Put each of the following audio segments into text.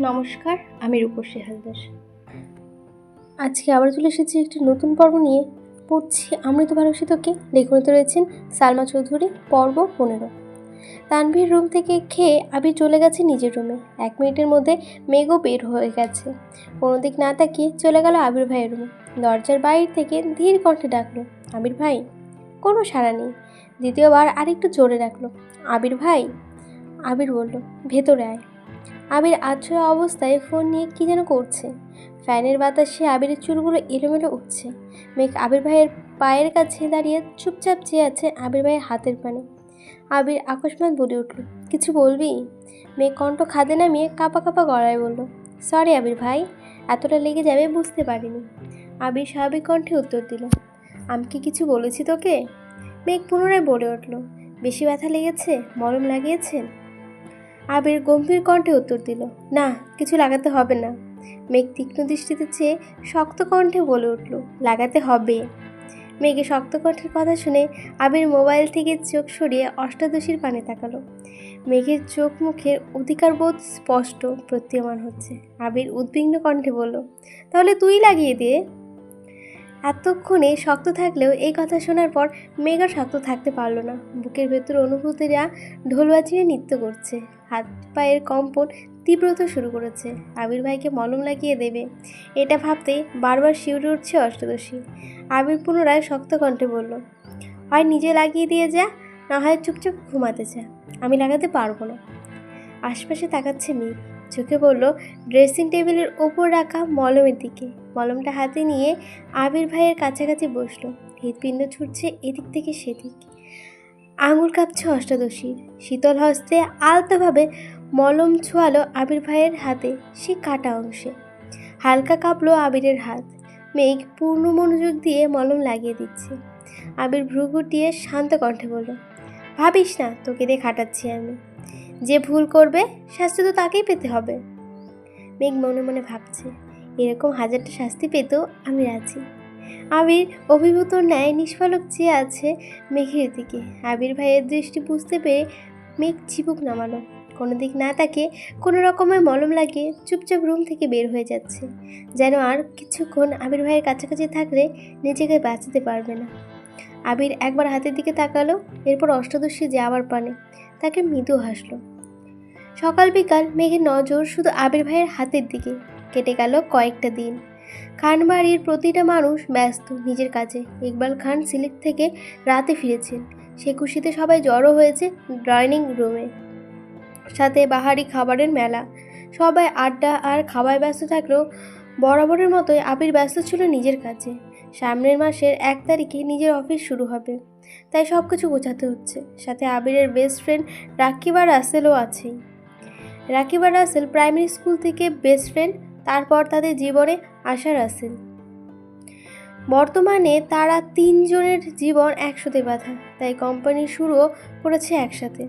নমস্কার, আমি রূপসী হালদার। আজকে আবার চলে এসেছি একটি নতুন পর্ব নিয়ে। পড়ছি অমৃত তোকে লেখনিতে রয়েছেন সালমা চৌধুরী, পর্ব পনেরো। তানভীর রুম থেকে খেয়ে আবির চলে গেছে নিজের রুমে। এক মিনিটের মধ্যে মেঘও বের হয়ে গেছে। কোনো দিক না তাকিয়ে চলে গেল আবির ভাইয়ের রুমে। দরজার বাইরে থেকে ধীর কণ্ঠে ডাকলো, আবির ভাই, কোনো সাড়া নেই। দ্বিতীয়বার আরেকটু জোরে ডাকলো, আবির ভাই? আবির বলল, ভেতরে আয়। আবির আচ্ছয় অবস্থায় ফোন নিয়ে কী যেন করছে। ফ্যানের বাতাসে আবিরের চুলগুলো এলোমেলো উঠছে। মেঘ আবির ভাইয়ের পায়ের কাছে দাঁড়িয়ে চুপচাপ চেয়ে আছে আবির ভাইয়ের হাতের পানে। আবির আকস্মাত বলে উঠল, কিছু বলবি? মেঘ কণ্ঠ খাদে নামিয়ে কাপা কাপা গলায় বলল, সরি আবির ভাই, এতটা লেগে যাবে বুঝতে পারিনি। আবির স্বাভাবিক কণ্ঠে উত্তর দিল, আমি কি কিছু বলেছি তোকে? মেঘ পুনরায় বলে উঠল, বেশি ব্যথা লেগেছে? মলম লাগিয়েছেন? আবির গম্ভীর কণ্ঠে উত্তর দিল, না, কিছু লাগাতে হবে না। মেঘ তীক্ষ্ণ দৃষ্টিতে চেয়ে শক্ত কণ্ঠে বলে উঠল, লাগাতে হবে। মেঘে শক্ত কণ্ঠের কথা শুনে আবির মোবাইল থেকে চোখ সরিয়ে অষ্টাদশীর পানে তাকালো। মেঘের চোখ মুখের অধিকারবোধ স্পষ্ট প্রতীয়মান হচ্ছে। আবির উদ্বিগ্ন কণ্ঠে বলল, তাহলে তুই লাগিয়ে দে। এতক্ষণে শক্ত থাকলেও এই কথা শোনার পর মেঘা শক্ত থাকতে পারল না। বুকের ভেতর অনুভূতিরা ঢোল বাজিয়ে নৃত্য করছে। হাত পায়ের কম্পন তীব্রতা শুরু করেছে। আবির ভাইকে মলম লাগিয়ে দেবে। এটা ভাবতেই বারবার শিউরে উঠছে অষ্টদশী। আবির পুনরায় শক্ত কণ্ঠে বলল, হয় নিজে লাগিয়ে দিয়ে যা, না হয় চুপচাপ ঘুমাতে যা। আমি লাগাতে পারব না। আশপাশে তাকাচ্ছে মেয়ে চোখে বলল, ড্রেসিং টেবিলের ওপর রাখা মলমের দিকে। মলমটা হাতে নিয়ে আবির ভাইয়ের কাছাকাছি বসল। হৃৎপিণ্ড ছুটছে এদিক থেকে সেদিক। আঙুল কাঁপছে অষ্টাদশীর। শীতল হস্তে আলতোভাবে মলম ছোঁয়ালো আবির ভাইয়ের হাতে সে কাটা অংশে। হালকা কাঁপলো আবিরের হাত। মেঘ পূর্ণ মনোযোগ দিয়ে মলম লাগিয়ে দিচ্ছে। আবির ভ্রু গুটিয়ে শান্ত কণ্ঠে বলল, ভাবিস না, তোকে দিয়ে খাটাচ্ছি আমি। যে ভুল করবে, শাস্তি তো তাকেই পেতে হবে। মেঘ মনে মনে ভাবছে, এরকম হাজারটা শাস্তি পেতেও আমি রাজি। আবির অভিভূত ন্যায় নিষ্ফলক চেয়ে আছে মেঘের দিকে। আবির ভাইয়ের দৃষ্টি বুঝতে পেরে মেঘ চিবুক নামালো। কোনো দিক না তাকে কোনো রকমের মলম লাগিয়ে চুপচাপ রুম থেকে বের হয়ে যাচ্ছে। যেন আর কিছুক্ষণ আবির ভাইয়ের কাছাকাছি থাকলে নিজেকে বাঁচাতে পারবে না। আবির একবার হাতের দিকে তাকালো, এরপর অষ্টাদশী যাওয়ার পানে তাকে মৃদু হাসলো। সকাল বিকাল মেঘের নজর শুধু আবির ভাইয়ের হাতের দিকে, কেটে গেল কয়েকটা দিন। খান বাড়ির প্রতিটা মানুষ ব্যস্ত নিজের কাজে। ইকবাল খান সিলেট থেকে রাতে ফিরেছেন। সে খুশিতে সবাই জড়ো হয়েছে ডাইনিং রুমে। সাথে বাহারি খাবারের মেলা। সবাই আড্ডা আর খাওয়ায় ব্যস্ত থাকলেও বরাবরের মতোই আবির ব্যস্ত ছিল নিজের কাজে। সামনের মাসের এক তারিখে নিজের অফিস শুরু হবে। তাই সব কিছু গোছাতে হচ্ছে। সাথে আবিরের বেস্ট ফ্রেন্ড রাকিব রাসেলও আছেই। রাকিব রাসেল প্রাইমারি স্কুল থেকে বেস্ট ফ্রেন্ড তারপর তাদের জীবনে আসা রাসেল বর্তমানে তারা তিনজনের জীবন একসাথে বাঁধা, তাই কোম্পানি শুরুও করেছে একসাথে।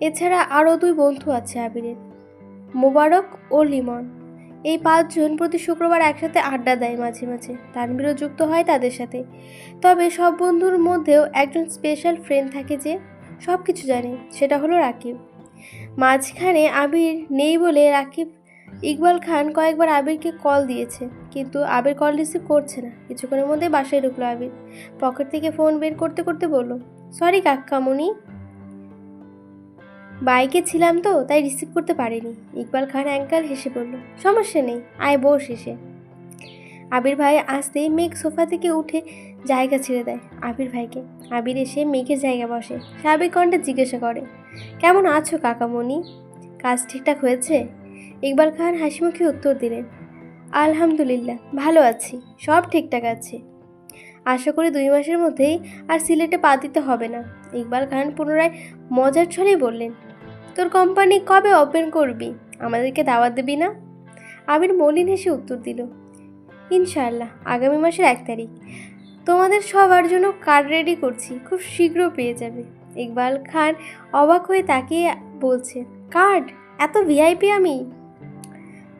এছাড়া আরও দুই বন্ধু আছে আবিরের, মোবারক ও লিমন। এই পাঁচজন প্রতি শুক্রবার একসাথে আড্ডা দেয় মাঝে মাঝে তানবিরও যুক্ত হয় তাদের সাথে। তবে সব বন্ধুর মধ্যেও একজন স্পেশাল ফ্রেন্ড থাকে যে সব কিছু জানে, সেটা হলো রাকিব। মাঝখানে আবির নেই বলে রাকিব ইকবাল খান কয়েকবার আবিরকে কল দিয়েছে, কিন্তু আবির কল রিসিভ করছে না। কিছুক্ষণের মধ্যে বাসায় ঢুকলো আবির। পকেট থেকে ফোন বের করতে করতে বলল, সরি কাকামণি বাইকে ছিলাম তো, তাই রিসিভ করতে পারিনি। ইকবাল খান অ্যাঙ্কাল হেসে বলল, সমস্যা নেই, আয় বস এসে। আবির ভাই আসতেই মেঘ সোফা থেকে উঠে জায়গা ছেড়ে দেয় আবির ভাইকে। আবির এসে মেঘের জায়গা বসে স্বাভাবিক কণ্ঠে জিজ্ঞাসা করে, কেমন আছো কাকামণি কাজ ঠিকঠাক হয়েছে? ইকবাল খান হাসিমুখে উত্তর দিলেন, আলহামদুলিল্লাহ, ভালো আছি, সব ঠিকঠাক আছে। আশা করি দুই মাসের মধ্যেই আর সিলেটে পা দিতে হবে না। ইকবাল খান পুনরায় মজার ছলেই বললেন, তোর কোম্পানি কবে ওপেন করবি? আমাদেরকে দাওয়াত দিবি না? আবির মলিন হেসে উত্তর দিল, ইনশাআল্লাহ, আগামী মাসের এক তারিখ। তোমাদের সবার জন্য কার্ড রেডি করছি, খুব শীঘ্র পেয়ে যাবে। ইকবাল খান অবাক হয়ে তাকিয়ে বলছে কার্ড এত ভিআইপি আমি?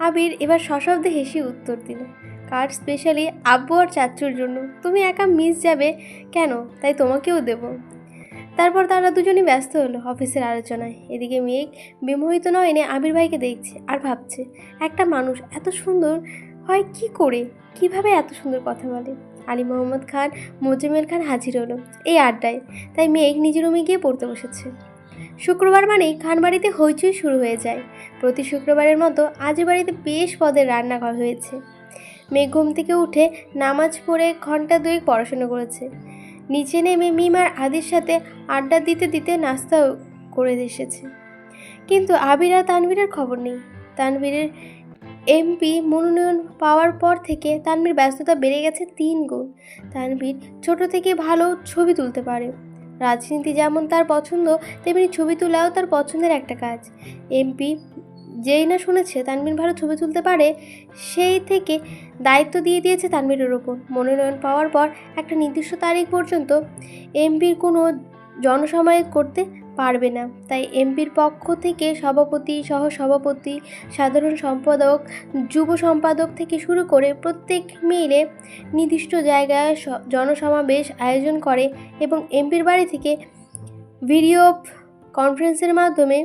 আবির এবার সশব্দে হেসে উত্তর দিল কার্ড স্পেশালি আব্বু আর চাচুর জন্য? তুমি একা মিস যাবে কেন? তাই তোমাকেও দেব। তারপর তারা দুজনই ব্যস্ত হলো অফিসের আলোচনায়। এদিকে মেঘ বিমোহিত নয় এনে আবির ভাইকে দেখছে আর ভাবছে, একটা মানুষ এত সুন্দর হয় কি করে? কীভাবে এত সুন্দর কথা বলে? আলী মোহাম্মদ খান, মোজাম্মেল খান হাজির হলো এই আড্ডায়। তাই মেঘ নিজের রুমে গিয়ে পড়তে বসেছে। শুক্রবার মানেই খান বাড়িতে হইচই শুরু হয়ে যায়। প্রতি শুক্রবারের মতো আজ বাড়িতে বেশ পদের রান্নাঘর হয়েছে। মেঘ ঘুম থেকে উঠে নামাজ পড়ে ঘণ্টা দুয়েক পড়াশোনা করেছে। নিচে নেমে মিমার আদির সাথে আড্ডা দিতে দিতে নাস্তা করে এসেছে। কিন্তু আবির আর তানভীরের খবর নেই। তানভীরের এমপি মনোনয়ন পাওয়ার পর থেকে তানভীর ব্যস্ততা বেড়ে গেছে তিন গুণ। তানভীর ছোট থেকে ভালো ছবি তুলতে পারে। রাজনীতি যেমন তার পছন্দ, তেমনি ছবি তোলাও তার পছন্দের একটা কাজ। এমপি যেই না শুনেছে তানবীর ভালো ছবি তুলতে পারে, সেই থেকে দায়িত্ব দিয়ে দিয়েছে তানবীরের ওপর। মনোনয়ন পাওয়ার পর একটা নির্দিষ্ট তারিখ পর্যন্ত এমপির কোনো জনসমায়েত করতে পারবে না। তাই এমপির পক্ষ থেকে সভাপতি সহ সভাপতি, সাধারণ সম্পাদক, যুব সম্পাদক থেকে শুরু করে প্রত্যেক মিলে নির্দিষ্ট জায়গায় জনসমাবেশ আয়োজন করে এবং এমপির বাড়ি থেকে ভিডিও কনফারেন্সের মাধ্যমে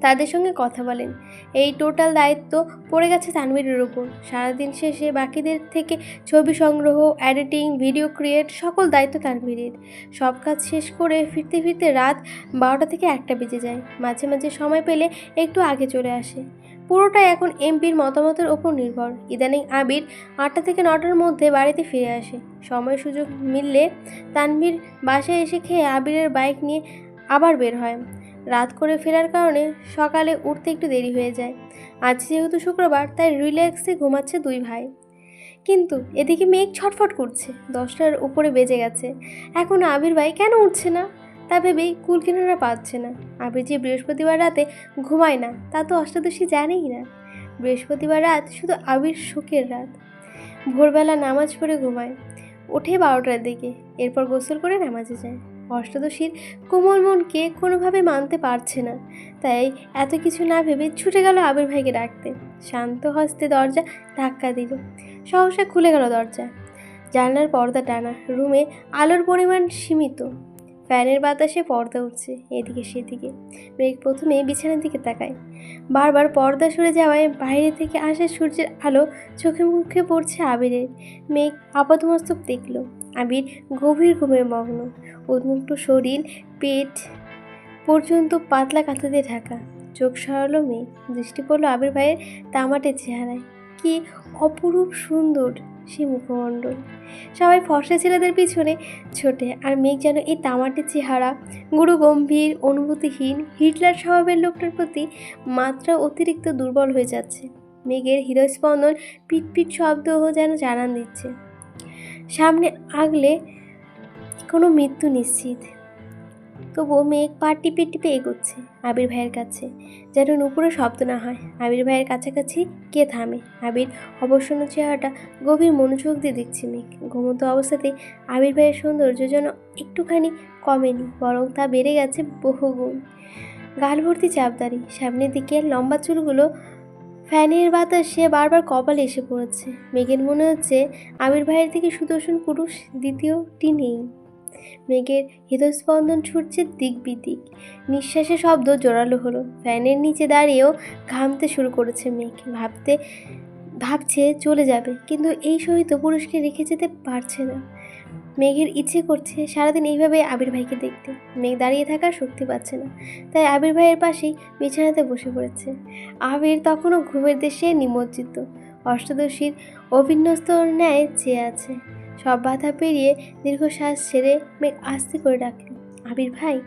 তাদের সঙ্গে কথা বলেন। এই টোটাল দায়িত্ব পড়ে গেছে তানভীরের উপর। সারাদিন শেষে বাকিদের থেকে ছবি সংগ্রহ এডিটিং ভিডিও ক্রিয়েট সকল দায়িত্ব তানভীরের। সব কাজ শেষ করে ফিরতে ফিরতে রাত বারোটা থেকে একটা বেজে যায়। মাঝে মাঝে সময় পেলে একটু আগে চলে আসে। পুরোটাই এখন এমপির মতামতের ওপর নির্ভর। ইদানিং আবির আটটা থেকে নটার মধ্যে বাড়িতে ফিরে আসে। সময় সুযোগ মিললে তানভীর বাসায় এসে খেয়ে আবিরের বাইক নিয়ে আবার বের হয়। রাত করে ফেরার কারণে সকালে উঠতে একটু দেরি হয়ে যায়। আজ যেহেতু শুক্রবার, তাই রিল্যাক্সে ঘুমাচ্ছে দুই ভাই। কিন্তু এদিকে মেঘ ছটফট করছে। দশটার উপরে বেজে গেছে। এখন আবির ভাই কেন উঠছে না? তা ভেবেই কুলকিনারা পাচ্ছে না। আবির যে বৃহস্পতিবার রাতে ঘুমায় না, তা তো অষ্টাদশী জানেই না। বৃহস্পতিবার রাত শুধু আবির শোকের রাত। ভোরবেলা নামাজ পড়ে ঘুমায়। ওঠে বারোটার দিকে। এরপর গোসল করে নামাজে যায়। অষ্টাদশীর কোমল মনকে কোনোভাবে মানতে পারছে না। তাই এত কিছু না ভেবে ছুটে গেল আবির ভাইকে ডাকতে। শান্ত হস্তে দরজা ধাক্কা দিল। সহসা খুলে গেল দরজা। জানলার পর্দা টানা। রুমে আলোর পরিমাণ সীমিত। ফ্যানের বাতাসে পর্দা উঠছে এদিকে সেদিকে। মেঘ প্রথমে বিছানার দিকে তাকায়। বারবার পর্দা সরে যাওয়ায় বাইরে থেকে আসা সূর্যের আলো চোখে মুখে পড়ছে আবিরের। মেঘ আপাতমস্তক দেখল। আবির গভীর মগ্ন। উন্মুক্ত শরীর, পেট পর্যন্ত পাতলা কাঁথাতে ঢাকা। চোখ সরালো মেঘ। দৃষ্টি পড়ল আবির ভাইয়ের তামাটে চেহারায়। কি অপরূপ সুন্দর সে মুখমণ্ডল। সবাই ফর্সা ছেলেদের পিছনে ছোটে আর মেঘ যেন এই তামাটে চেহারা, গুরু গম্ভীর, অনুভূতিহীন, হিটলার স্বভাবের লোকটার প্রতি মাত্রা অতিরিক্ত দুর্বল হয়ে যাচ্ছে। মেঘের হৃদয়স্পন্দন, পিটপিট শব্দ যেন জানান দিচ্ছে। সামনে আগলে কোনো মৃত্যু নিশ্চিত। তবুও মেঘ পা টিপে টিপে এগোচ্ছে আবির ভাইয়ের কাছে, যেন নুপুরে শব্দ না হয়। আবির ভাইয়ের কাছাকাছি কে থামে? আবির অবসন্ন চেহারাটা গভীর মনোযোগ দিয়ে দেখছে মেঘ। ঘুমন্ত অবস্থাতে আবির ভাইয়ের সৌন্দর্য যেন একটুখানি কমেনি, বরং তা বেড়ে গেছে বহুগুণ। গাল ভর্তি চাপদারি সামনের দিকে লম্বা চুলগুলো ফ্যানের বাতাসে বারবার কপালে এসে পড়েছে। মেঘের মনে হচ্ছে আমির ভাইয়ের থেকে সুদর্শন পুরুষ দ্বিতীয়টি নেই। মেঘের হৃদস্পন্দন ছুটছে দিক বিদিক। নিঃশ্বাসের শব্দ জোরালো হলো। ফ্যানের নিচে দাঁড়িয়েও ঘামতে শুরু করেছে মেঘ। ভাবতে, ভাবছে চলে যাবে, কিন্তু এই সহিত পুরুষকে রেখে যেতে পারছে না। মেঘের ইচ্ছে করছে সারাদিন এইভাবে আবির ভাইকে দেখতে। মেঘ দাঁড়িয়ে থাকার শক্তি পাচ্ছে না। তাই আবির ভাইয়ের পাশেই বিছানাতে বসে পড়েছে। আবির তখনও ঘুমের দেশে নিমজ্জিত। অষ্টাদশীর অভিন্যস্ত ন্যায় চেয়ে আছে। সব বাধা পেরিয়ে দীর্ঘশ্বাস ছেড়ে মেঘ আস্তে করে ডাকলো, আবির ভাই?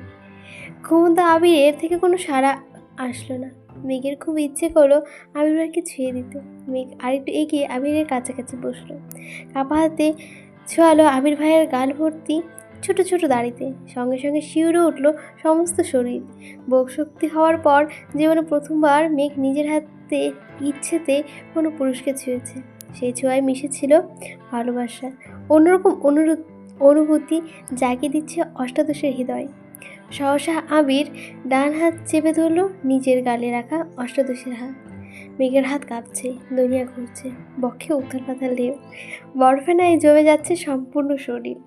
ঘুমন্ত আবির এর থেকে কোনো সাড়া আসলো না। মেঘের খুব ইচ্ছে করল আবির ভাইকে ছুঁয়ে দিতে। মেঘ আরেকটু এগিয়ে আবিরের কাছাকাছি বসল। কাপা হাতে ছোয়ালো আবির ভাইয়ের গাল ভর্তি ছোট ছোট দাড়িতে। সঙ্গে সঙ্গে শিউরে উঠল সমস্ত শরীর। বোক শক্তি হওয়ার পর জীবনে প্রথমবার মেঘ নিজের হাতে ইচ্ছেতে কোনো পুরুষকে ছুঁয়েছে। সেই ছোঁয়ায় মিশেছিল ভালোবাসা। অন্যরকম অনুরূপ অনুভূতি জাগিয়ে দিচ্ছে অষ্টাদশের হৃদয়। সহসা আবির ডান হাত চেপে ধরলো, নিজের গালে রাখা অষ্টাদশের হাত। মেঘের হাত কাঁপছে, দুনিয়া ঘুরছে, বক্ষে উত্থাল পাতাল ঢেউ। বরফেনায় জমে যাচ্ছে সম্পূর্ণ শরীর।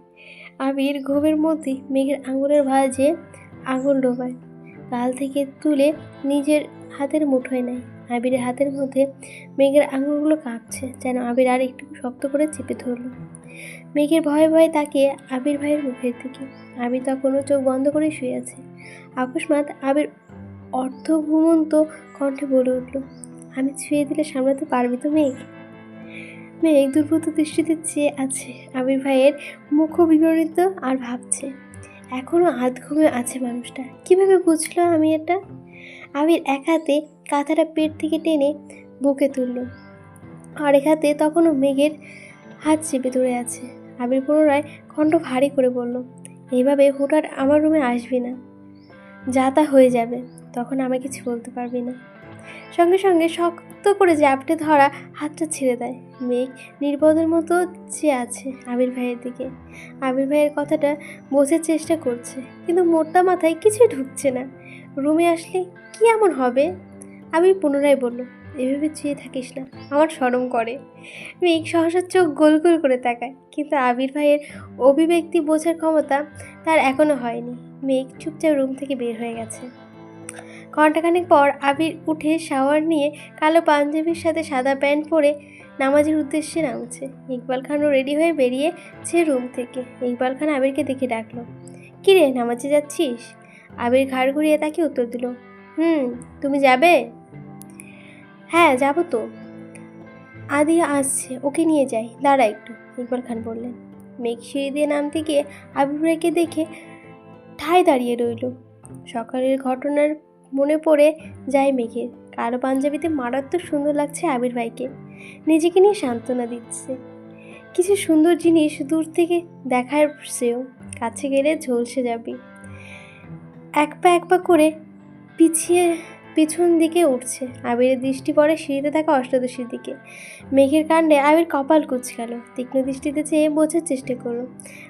আবির ঘুমের মধ্যে মেঘের আঙুলের ভাঁজে আঙুল ডোবায় গাল থেকে তুলে নিজের হাতের মুঠোয় নেয়। আবিরের হাতের মধ্যে মেঘের আঙুলগুলো কাঁপছে, যেন আবির আর একটু শক্ত করে চেপে ধরল। মেঘের ভয়ে ভয়ে তাকিয়ে আবির ভাইয়ের মুখের দিকে। আবির তখনও চোখ বন্ধ করে শুয়ে আছে। আকস্মাৎ আবির অর্ধঘুমন্ত কণ্ঠে বলে উঠল আমি ছুঁয়ে দিলে সামলাতে পারবি তো মেঘ? মেঘ দুর্বৃত্ত দৃষ্টিতে চেয়ে আছে। আবির ভাইয়ের মুখ বিবরিত আর ভাবছে এখনও আধ ঘুমে আছে মানুষটা। কীভাবে বুঝলো আমি এটা? আবির এক হাতে কাঁথাটা পেট থেকে টেনে বুকে তুলল। আর এক হাতে তখনও মেঘের হাত চেপে ধরে আছে। আবির পুনরায় খণ্ড ভারী করে বলল এইভাবে হুটার আমার রুমে আসবি না। যা তা হয়ে যাবে। তখন আমায় কিছু বলতে পারবি না। সঙ্গে সঙ্গে শক্ত করে জাপটে ধরা হাতটা ছেড়ে দেয়। মেঘ নির্বোধের মতো চেয়ে আছে আবির ভাইয়ের দিকে। আবির ভাইয়ের কথাটা বোঝার চেষ্টা করছে, কিন্তু মোটা মাথায় কিছুই ঢুকছে না। রুমে আসলে কি এমন হবে? আবির পুনরায় বলল, এভাবে চেয়ে থাকিস না, আমার সরম করে। মেঘ সহসা চোখ গোল গোল করে তাকায়, কিন্তু আবির ভাইয়ের অভিব্যক্তি বোঝার ক্ষমতা তার এখনও হয়নি। মেঘ চুপচাপ রুম থেকে বের হয়ে গেছে। ঘণ্টাখানেক পর আবির উঠে শাওয়ার নিয়ে কালো পাঞ্জাবির সাথে সাদা প্যান্ট পরে নামাজের উদ্দেশ্যে নামছে। ইকবাল খানও রেডি হয়ে বেরিয়েছে রুম থেকে। ইকবাল খান আবিরকে দেখে ডাকলো কিরে নামাজে যাচ্ছিস? আবির ঘাড় ঘুরিয়ে তাকে উত্তর দিল, হুম, তুমি যাবে? হ্যাঁ যাব তো। আদি আসছে, ওকে নিয়ে যাই, দাঁড়া একটু, ইকবাল খান বললেন। মেঘ সিঁড়ি দিয়ে নামতে গিয়ে আবির দেখে ঠায় দাঁড়িয়ে রইল। সকালের ঘটনার মনে পড়ে যায় মেঘের। কারও পাঞ্জাবিতে মারাত্মক সুন্দর লাগছে আবির ভাইকে। নিজেকে নিয়ে সান্ত্বনা দিচ্ছে। কিছু সুন্দর জিনিস দূর থেকে দেখার সেও কাছে গেলে ঝলসে যাবে। এক পা এক পা করে পিছিয়ে পিছন দিকে উঠছে। আবিরের দৃষ্টি পড়ে সিঁড়িতে থাকা অষ্টাদশীর দিকে। মেঘের কাণ্ডে আবির কপাল কুচকাল। তীক্ষ্ণ দৃষ্টিতে চেয়ে বোঝার চেষ্টা করল।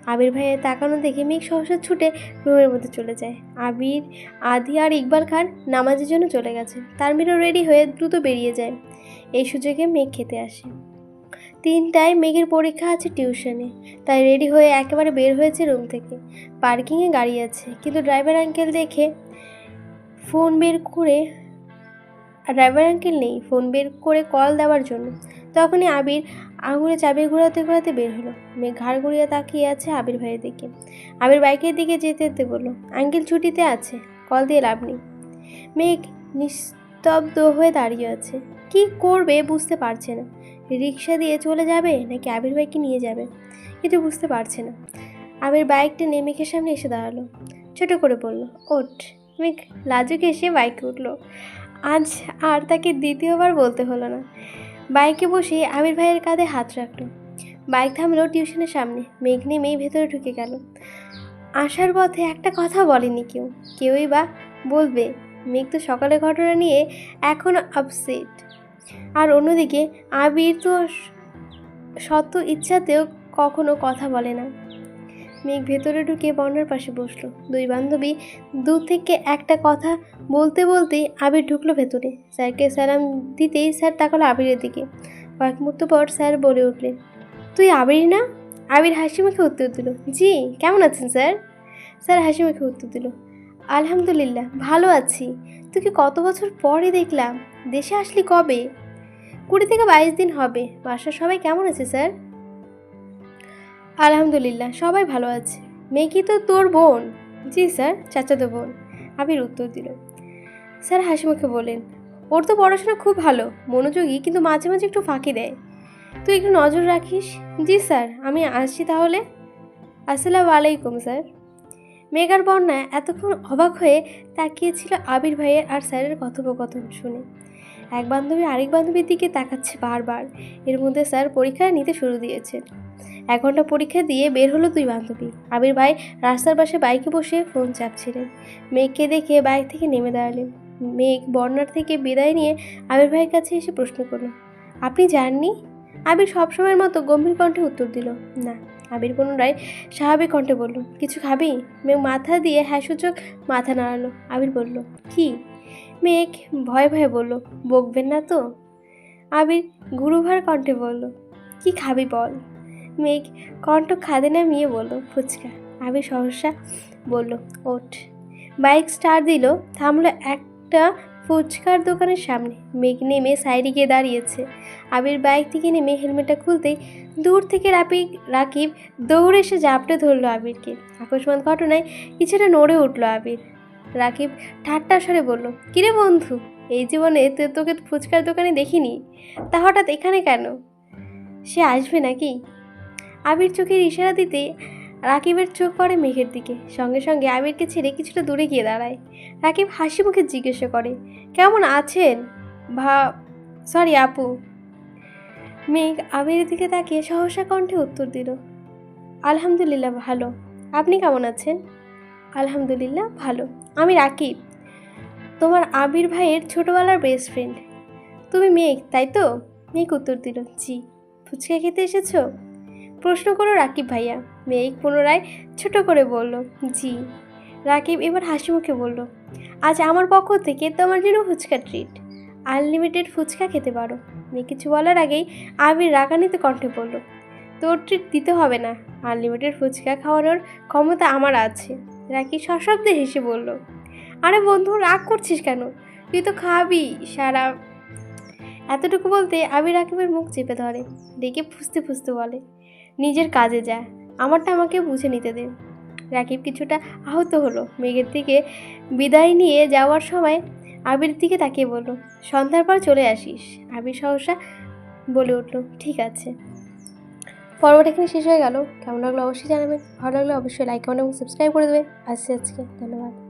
আবির ভাইয়ের তাকানো দেখে মেঘ সহসা ছুটে রুমের মধ্যে চলে যায়। আবির, আদি আর ইকবাল খান নামাজের জন্য চলে গেছে তার মেয়েও রেডি হয়ে দ্রুত বেরিয়ে যায়। এই সুযোগে মেঘ খেতে আসে। তিনটায় মেঘের পরীক্ষা আছে টিউশনে। তাই রেডি হয়ে একেবারে বের হয়েছে রুম থেকে। পার্কিংয়ে গাড়ি আছে। কিন্তু ড্রাইভার আঙ্কেল দেখে ফোন বের করে ড্রাইভার আঙ্কেল নেই, ফোন বের করে কল দেওয়ার জন্য। তখনই আবির আঙুলে চাবি ঘোরাতে ঘোরাতে বের হলো। মেঘ ঘাড় ঘুরিয়ে তাকিয়ে আছে আবির ভাইয়ের দিকে। আবির বাইকের দিকে যেতে যেতে বলল আঙ্কেল ছুটিতে আছে কল দিয়ে লাভ নেই। মেঘ নিস্তব্ধ হয়ে দাঁড়িয়ে আছে। কি করবে বুঝতে পারছে না। রিক্সা দিয়ে চলে যাবে নাকি আবির ভাইকে নিয়ে যাবে? কিন্তু বুঝতে পারছে না। আবির বাইকটা নিয়ে মেঘের সামনে এসে দাঁড়াল। ছোট করে বলল, ওঠ। মেঘ লাজুক এসে বাইকে উঠল। আজ আর তাকে দ্বিতীয়বার বলতে হলো না। বাইকে বসে আমির ভাইয়ের কাঁধে হাত রাখল। বাইক থামলো টিউশনের সামনে। মেঘ নেমেই ভেতরে ঢুকে গেল। আসার পথে একটা কথা বলেনি কেউ। কেউই বা বলবে। মেঘ তো সকালের ঘটনা নিয়ে এখনও আপসেট আর অন্যদিকে আবির তো শত ইচ্ছাতেও কখনো কথা বলে না। মেঘ ভেতরে ঢুকে বন্যার পাশে বসল। দুই বান্ধবী দু থেকে একটা কথা বলতে বলতেই আবির ঢুকলো ভেতরে। স্যারকে সালাম দিতেই স্যার তাকালো আবিরের দিকে। কয়েক মুহূর্ত পর স্যার বলে উঠলেন, তুই আবির না? আবির হাসি মুখে উত্তর দিল, জি, কেমন আছেন স্যার? স্যার হাসি মুখে উত্তর দিল, আলহামদুলিল্লাহ, ভালো আছি। তোকে কত বছর পরে দেখলাম। দেশে আসলি কবে? কুড়ি থেকে বাইশ দিন হবে। বাসার সবাই কেমন আছে স্যার? আলহামদুলিল্লাহ, সবাই ভালো আছে। মেকি তো তোর বোন? জি স্যার, চাচাতো বোন। আবির উত্তর দিল। স্যার হাসি মুখে বলেন ওর তো পড়াশোনা খুব ভালো, মনোযোগী, কিন্তু মাঝে মাঝে একটু ফাঁকি দেয়। তুই একটু নজর রাখিস? জি স্যার, আমি আসছি তাহলে। আসসালামু আলাইকুম স্যার। মেঘার বন্যা এতক্ষণ অবাক হয়ে তাকিয়েছিল আবির ভাইয়ের আর স্যারের কথোপকথন শুনে। এক বান্ধবী আরেক বান্ধবীর দিকে তাকাচ্ছে বারবার। এর মধ্যে স্যার পরীক্ষা নিতে শুরু দিয়েছে। এক ঘণ্টা পরীক্ষা দিয়ে বের হলো দুই বান্ধবী। আবির ভাই রাস্তার পাশে বাইকে বসে ফোন চাপছিলেন। মেঘকে দেখে বাইক থেকে নেমে দাঁড়ালেন। মেঘ বর্ণার থেকে বিদায় নিয়ে আবির ভাইয়ের কাছে এসে প্রশ্ন করল, আপনি যাননি? আবির সবসময়ের মতো গম্ভীর কণ্ঠে উত্তর দিল, না। আবির পুনরায় স্বাভাবিক কণ্ঠে বলল, কিছু খাবি? মেঘ মাথা দিয়ে হ্যাঁ সূচক মাথা নাড়ালো। আবির বলল, কি? মেঘ ভয়ে ভয়ে বলল, বকবেন না তো? আবির গুরুভার কণ্ঠে বলল, কি খাবি বল? মেঘ কণ্ঠ খাদে না নামিয়ে বলল, ফুচকা। আবির সহসা বলল, ওঠ। বাইক স্টার দিল, থামলো একটা ফুচকার দোকানের সামনে। মেঘ নেমে সাইডে গিয়ে দাঁড়িয়েছে। আবির বাইক থেকে নেমে হেলমেটটা খুলতেই দূর থেকে রাপি রাকিব দৌড়ে এসে জাপটে ধরলো আবিরকে। আকস্মাত ঘটনায় কিছুটা নড়ে উঠল আবির। রাকিব ঠাট্টা স্বরে বলল, কিরে বন্ধু, এই জীবনে তোকে ফুচকার দোকানে দেখিনি, তা হঠাৎ এখানে কেন? সে আসবে নাকি? আবির চোখের ইশারা দিতে রাকিবের চোখ পড়ে মেঘের দিকে। সঙ্গে সঙ্গে আবিরকে ছেড়ে কিছুটা দূরে গিয়ে দাঁড়ায়। রাকিব হাসি মুখে জিজ্ঞাসা করে, কেমন আছেন? ভা সরি আপু। মেঘ আবিরের দিকে তাকিয়ে সহসা কণ্ঠে উত্তর দিল, আলহামদুলিল্লাহ ভালো। আপনি কেমন আছেন? আলহামদুলিল্লাহ, ভালো। আমি রাকিব, তোমার আবির ভাইয়ের ছোটোবেলার বেস্ট ফ্রেন্ড তুমি মেঘ তাই তো? মেঘ উত্তর দিল, জি। ফুচকা খেতে এসেছ? প্রশ্ন করো রাকিব ভাইয়া। মেঘ পুনরায় ছোট করে বলল, জি। রাকিব এবার হাসি মুখে বলল, আজ আমার পক্ষ থেকে তোমার জন্য ফুচকা ট্রিট আনলিমিটেড ফুচকা খেতে পারো। মেয়ে কিছু বলার আগেই আবির রাগানিতে কণ্ঠে বলল, তোর ট্রিট দিতে হবে না। আনলিমিটেড ফুচকা খাওয়ানোর ক্ষমতা আমার আছে। রাকিব সশব্দে হেসে বলল, আরে বন্ধু, রাগ করছিস কেন? তুই তো খাবি, সারা এতটুকু বলতে আবির রাকিবের মুখ চেপে ধরে, ডেকে ফুসতে ফুসতে বলে, নিজের কাজে যা, আমারটা আমাকে বুঝে নিতে দে। রাকিব কিছুটা আহত হলো, মেঘের দিকে বিদায় নিয়ে যাওয়ার সময় আবির দিকে তাকিয়ে বলল, সন্ধ্যার পর চলে আসিস। আবির সহসা বলে উঠল, ঠিক আছে। পর্বটা এখানে শেষ হয়ে গেল। কেমন লাগল অবশ্যই জানাবেন। ভালো লাগলে অবশ্যই লাইক কমেন্ট এবং সাবস্ক্রাইব করে দেবে আসছি আজকে। ধন্যবাদ।